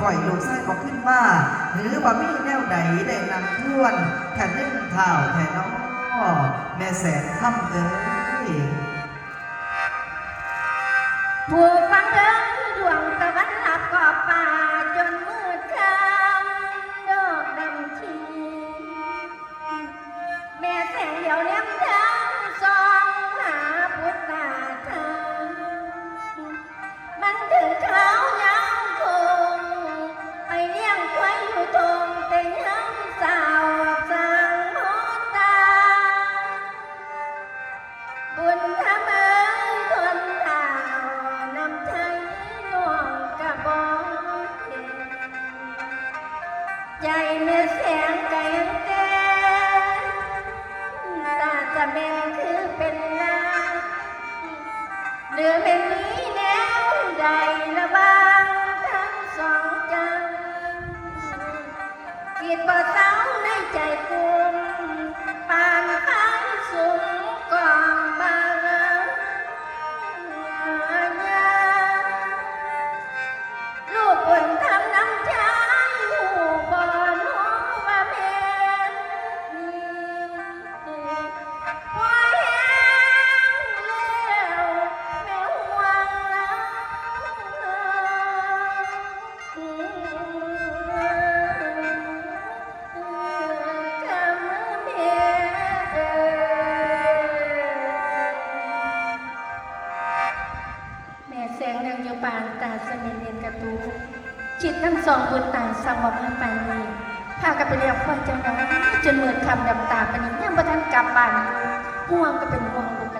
ปล่อยลูกไส้บอกขึ้นมาหรือว่ามีแนวใดได้นำทวนแค่นึ่งข่าแค่น้องแม่แสนค่ำเอ้ยผู้ฟังเอ้ยดวงตะวันหลับกอบป่า ใจเมื่อแสงใจเต้นตาจะแม่คือเป็นนางเหลือเป็นนี้แนวใดระบางทั้งสองใจคิดบ่เศร้า นางโยู่บานตาเสนเนียนกระตูจิตทั้งสองบุญต่างสมองให้ปานนี้พากันไปเรียกพ่อเจ้าน้องจนเหมือนคำดำตาปนนี้ยังบ่ทันกลับบ้านห่วงก็เป็นห่วงบุก